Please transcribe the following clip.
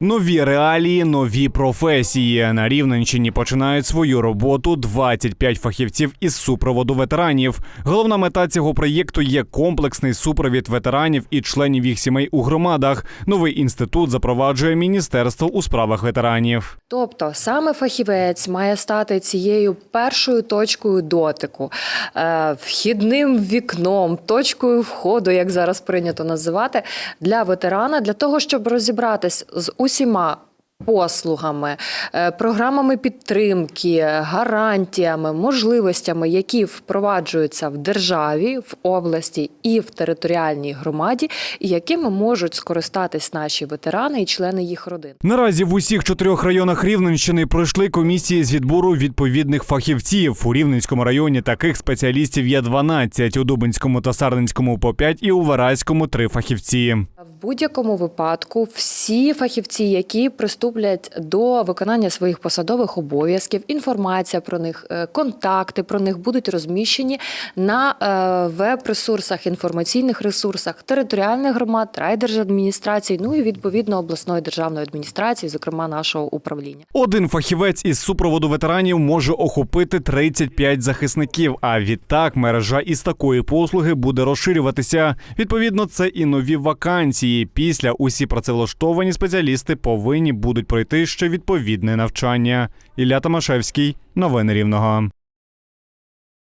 Нові реалії, нові професії. На Рівненщині починають свою роботу 25 фахівців із супроводу ветеранів. Головна мета цього проєкту є комплексний супровід ветеранів і членів їх сімей у громадах. Новий інститут запроваджує міністерство у справах ветеранів. Тобто саме фахівець має стати цією першою точкою дотику, е, вхідним вікном, точкою входу, як зараз прийнято називати, для ветерана, для того, щоб розібратись з усіма. Послугами, е, програмами підтримки, гарантіями, можливостями, які впроваджуються в державі, в області і в територіальній громаді, і якими можуть скористатись наші ветерани і члени їх родин. Наразі в усіх чотирьох районах Рівненщини пройшли комісії з відбору відповідних фахівців. У Рівненському районі таких спеціалістів є 12, у Дубинському та Сарненському по 5 і у Вараському 3 фахівці. Будь-якому випадку всі фахівці, які приступлять до виконання своїх посадових обов'язків, інформація про них, е, контакти про них будуть розміщені на е, веб-ресурсах, інформаційних ресурсах територіальних громад, райдержадміністрацій, ну і відповідно обласної державної адміністрації, зокрема нашого управління. Один фахівець із супроводу ветеранів може охопити 35 захисників. А відтак мережа із такої послуги буде розширюватися. Відповідно, це і нові вакансії. Після усі працевлаштовані спеціалісти повинні будуть пройти ще відповідне навчання. Ілля Томашевський, новини Рівного.